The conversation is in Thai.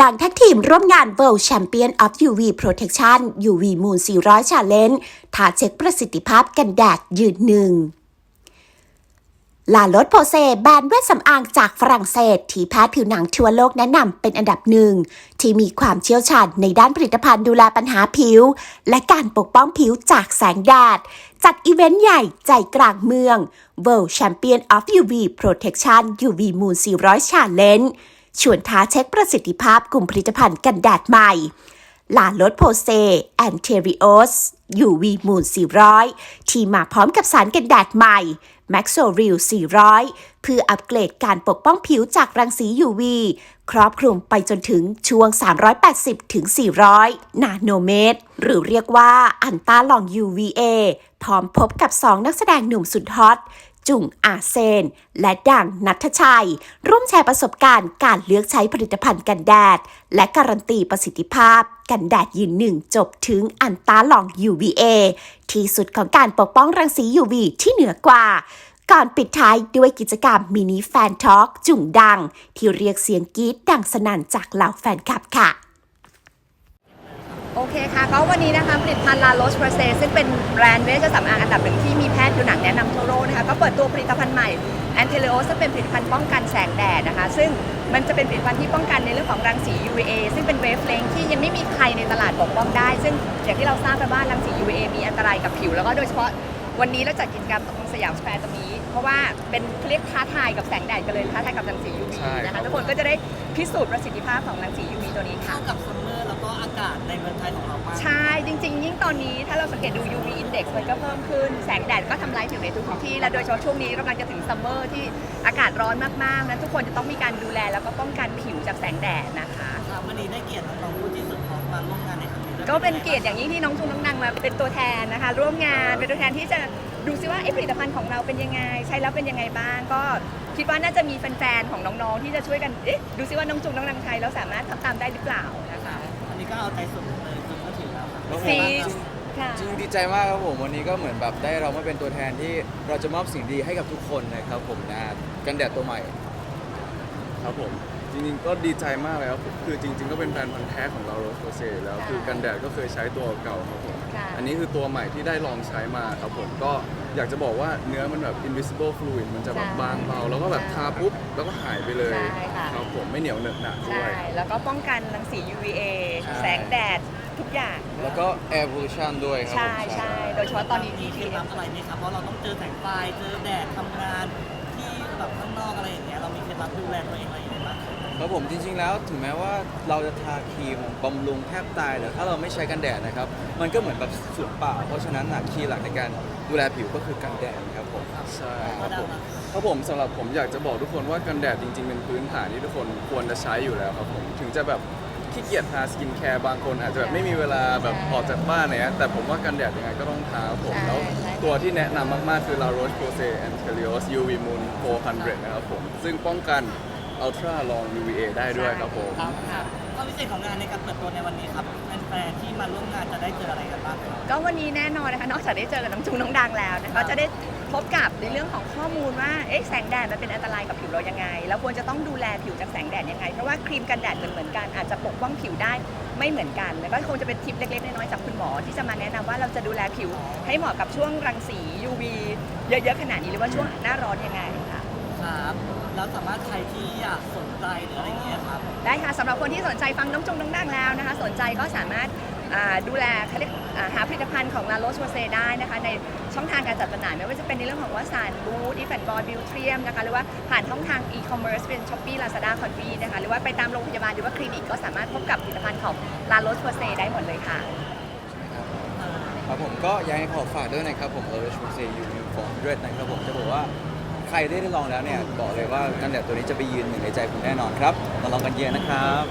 ดังแท็กทีมร่วมงาน World Champion of UV Protection UV Moon 400 Challenge ท้าเช็คประสิทธิภาพกันแดดยืนหนึ่งลาลดโพเซแบรนด์เวชสำอางจากฝรั่งเศส ที่แพทย์ผิวหนังทั่วโลกแนะนำเป็นอันดับหนึ่ง ที่มีความเชี่ยวชาญในด้านผลิตภัณฑ์ดูแลปัญหาผิว และการปกป้องผิวจากแสงแดด จัดอีเวนต์ใหญ่ใจกลางเมือง World Champion of UV Protection UV Moon 400 Challenge ชวนท้าเช็คประสิทธิภาพกลุ่มผลิตภัณฑ์กันแดดใหม่ ลาลดโพเซแอนเทริโอส UV Moon 400 ที่มาพร้อมกับสารกันแดดใหม่ m a x o r e a l 400 เพื่ออัปเกรดการปกป้องผิวจากรังสี UV ครอบคลุมไปจนถึงช่วง 380 ถึง 400 นาโนเมตร หรือเรียกว่าอันต้าลอง UVA พร้อมพบกับ 2 นักแสดงหนุ่มสุดฮอต จุงอาเซน และดังนัทชัย ร่วมแชร์ประสบการณ์การเลือกใช้ผลิตภัณฑ์กันแดด และการันตีประสิทธิภาพ กันแดดยืนหนึ่งจบถึงอันตาลอง UVA ที่สุดของการปกป้องรังสี UV ที่เหนือกว่าก่อนปิดท้ายด้วยกิจกรรมมินิแฟนทอล์กจุ่งดัง ที่เรียกเสียงกรี๊ดดังสนั่นจากเหล่าแฟนคลับค่ะ เคค่ะก็วันนี้นะคะผลิตภัณฑ์ลาโรสเพรเซซึ่งเป็นแบรนด์เวชสำอางอันดับหนึ่งที่มีแพทย์ผิวหนังแนะนำทั่วโลกนะคะก็เปิดตัวผลิตภัณฑ์ใหม่แอนเทเลโอซึ่งเป็นผลิตภัณฑ์ป้องกันแสงแดดนะคะ ซึ่งมันจะเป็นผลิตภัณฑ์ที่ป้องกันในเรื่องของรังสี UVA ซึ่งเป็นเวฟเลงที่ยังไม่มีใครในตลาดปกป้องได้ ซึ่งอย่างที่เราทราบกันว่ารังสี UVA มีอันตรายกับผิวแล้วก็โดยเฉพาะวันนี้เราจัดกิจกรรมตรงสยามสแควร์ตรงนี้ เพราะว่าเป็นเรียกท้าทายกับแสงแดดกันเลยท้าทายกับรังสี UV นะคะทุกคนก็จะได้พิสูจน์ประสิทธิภาพของรังสี UV ตัวนี้ค่ะเข้ากับซัมเมอร์ ริง ๆ ยิ่งตอนนี้ถ้าเราสังเกตดู UV index มันก็เพิ่มขึ้น แสงแดดก็ทำลายผิวในทุกๆที่ และโดยเฉพาะช่วงนี้กำลังจะถึงซัมเมอร์ที่อากาศร้อนมากๆนะทุกคนจะต้องมีการดูแลแล้วก็ป้องกันผิวจากแสงแดดนะคะครับวันนี้ได้เกียรติน้องๆผู้ที่สุดของมาร่วมงานในครั้งนี้ด้วยก็เป็นเกียรติอย่างยิ่งที่น้องชุนน้องนังมาเป็นตัวแทนนะคะ ร่วมงานเป็นตัวแทนที่จะดูซิว่าเอ๊ะผลิตภัณฑ์ของเราเป็นยังไง ใช้แล้วเป็นยังไงบ้าง ก็คิดว่าน่าจะมีแฟนๆของน้องๆที่จะช่วยกันเอ๊ะดูซิว่าน้องจุงน้องนังใช้แล้วสามารถทำตามได้หรือเปล่านะคะ อันนี้ก็เอาใจสุดเลย ซีค่ะจริงๆดีใจมากครับผมวันนี้ก็เหมือนแบบได้เรามาเป็นตัวแทนที่เราจะมอบสิ่งดีให้กับทุกคนนะครับผมนะกันแดดตัวใหม่ ครับผมจริงๆก็ดีใจมากเลยครับคือจริง ๆ ก็เป็นแฟนพันธ์แท้ของเราโรสโรเซ่แล้วค่ะคือกันแดดก็เคยใช้ตัวเก่าครับผมค่ะ อันนี้คือตัวใหม่ที่ได้ลองใช้มาครับผมก็อยากจะบอกว่าเนื้อมันแบบ invisible fluid มันจะแบบใช่บางเบาแล้วก็แบบใช่ทาปุ๊บแล้วก็หายไปเลยใช่ค่ะ ครับผมไม่เหนียวเหนอะหนะด้ใช่วยแล้วก็ป้องกันรังสี UVA ใช่ แสงแดด ทุกอย่าง แล้วก็ air pollution ด้วยครับผมใช่ใช่โดยเฉพาะตอนนี้มีที่เคล็ดลับอะไรไหมครับ เพราะเราต้องเจอแสงไฟ เจอแดดทำงานที่แบบข้างนอกอะไรอย่างเงี้ย เรามีเคล็ดลับดูแลตัวเองอะไรอย่างเงี้ยบ้างครับผมจริง ๆ แล้วถึงแม้ว่าเราจะทาครีมบำรุงแทบตายแต่ถ้าเราไม่ใช้กันแดดนะครับ มันก็เหมือนแบบสูญเปล่า เพราะฉะนั้นน่ะคีย์หลักในการดูแลผิวก็คือกันแดดครับผมใช่ครับผมครับผมสำหรับผมอยากจะบอกทุกคนว่ากันแดดจริง ๆ เป็นพื้นฐานที่ทุกคนควรจะใช้อยู่แล้วครับผมถึงจะแบบ ขี้เกียจทาสกินแคร์บางคนอาจจะแบบไม่มีเวลาแบบออกจากบ้านอะไรเงี้ยแต่ผมว่ากันแดดยังไงก็ต้องทาครับผมใช่แล้วใช่ตัวที่แนะนำมากๆ คือ La Roche Posay Anterios UV Moon 400 นะครับผม ซึ่งป้องกัน Ultra Long UVA ได้ด้วยครับผมครับครับก็พิเศษของงานในการเปิดตัวในวันนี้ครับแฟนๆที่มาร่วมงานจะได้เจออะไรกันบ้างครับก็วันนี้แน่นอนนะคะ นอกจากได้เจอกับน้องจุงน้องดังแล้วนะคะก็จะได้ พบกับในเรื่องของข้อมูลว่าเอ๊ะแสงแดดมันเป็นอันตรายกับผิวเรายังไง แล้วควรจะต้องดูแลผิวจากแสงแดดยังไง เพราะว่าครีมกันแดดเหมือนเหมือนๆกันอาจจะปกป้องผิวได้ไม่เหมือนกันแล้วก็คงจะเป็นทิปเล็กๆน้อยๆจากคุณหมอที่จะมาแนะนำว่าเราจะดูแลผิวให้เหมาะกับช่วงรังสี UV เยอะๆขนาดนี้หรือว่าช่วงหน้าร้อนยังไงค่ะครับแล้วสามารถใครที่อยากสนใจหรืออะไรอย่างเงี้ยครับได้ค่ะสำหรับคนที่สนใจฟังน้องจงน้องดังแล้วนะคะ สนใจก็สามารถอ่า ดูแลเขาเรียกหาผลิตภัณฑ์ของลาโรสโ o เซได้นะคะในช่องทางการจัดจำหน่ายไม่ว่าจะเป็นในเรื่องของวัสานบูธอีแฟนบอยบิวเทียมนะคะหรือว่าผ่านช่องทางอีคอมเมิร์ซเป็นช้อปปี้ลาซาด้าคอนฟีนะคะหรือว่าไปตามโรงพยาบาลหรือว่าคลินิกก็สามารถพบกับผลิตภัณฑ์ของลาโรสโ o เซได้หมดเลยค่ะครับผมก็ยังขอฝากด้วยนะครับผมเออชูเซยูนิฟอร์มด้วยนะครับผมจะบอกว่าใครได้ลองแล้วเนี่ยบอกเลยว่ากันแดดตัวนี้จะไปยืนหนึ่งในใจคุณแน่นอนครับมาลองกันเยอะนะครับ